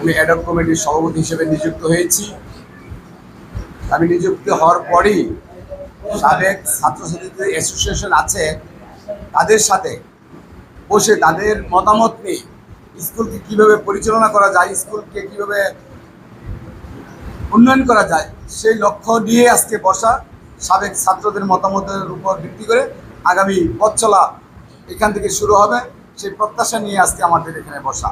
আমি অ্যাডক কমিটির সভাপতি হিসেবে নিযুক্ত হয়েছি। আমি নিযুক্ত হওয়ার পরেই সাবেক ছাত্রছাত্রীদের অ্যাসোসিয়েশন আছে, তাদের সাথে বসে তাদের মতামত নিয়ে স্কুলকে কীভাবে পরিচালনা করা যায়, স্কুলকে কীভাবে উন্নয়ন করা যায়, সেই লক্ষ্য নিয়ে আজকে বসা সাবেক ছাত্রদের মতামতের উপর ভিত্তি করে আগামী পথ চলা এখান থেকে শুরু হবে। সেই প্রত্যাশা নিয়ে আজকে আমাদের এখানে বসা।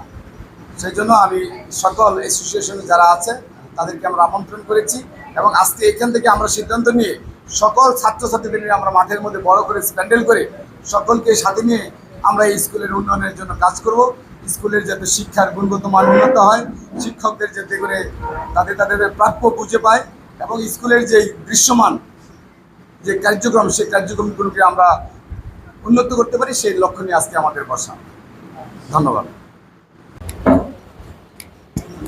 সেই জন্য আমি সকল অ্যাসোসিয়েশনে যারা আছে, তাদেরকে আমরা আমন্ত্রণ করেছি এবং আজকে এখান থেকে আমরা সিদ্ধান্ত নিয়ে সকল ছাত্রছাত্রীদের নিয়ে আমরা মাঠের মধ্যে বড় করে স্প্যান্ডেল করে সকলকে সাথে নিয়ে আমরা এই স্কুলের উন্নয়নের জন্য কাজ করব। স্কুলের যাতে শিক্ষার গুণগত মান উন্নত হয়, শিক্ষকদের যাতে করে তাদের তাদের প্রাপ্য বুঝে পায় এবং স্কুলের যে দৃশ্যমান যে কার্যক্রম, সেই কার্যক্রমগুলোকে আমরা উন্নত করতে পারি, সেই লক্ষ্য নিয়ে আজকে আমাদের বসা। ধন্যবাদ।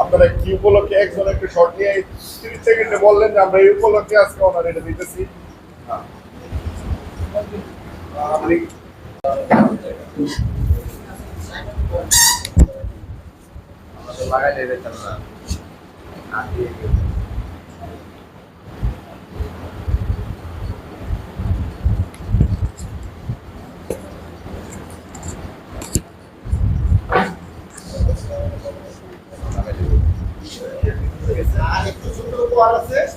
আপনারা কি উপলক্ষে একজন একটু শর্ট নিয়ে তিরিশ সেকেন্ডে বললেন যে আমরা এই উপলক্ষে আজকে ওনার এটা দিতেছি? লাগাই দেবে না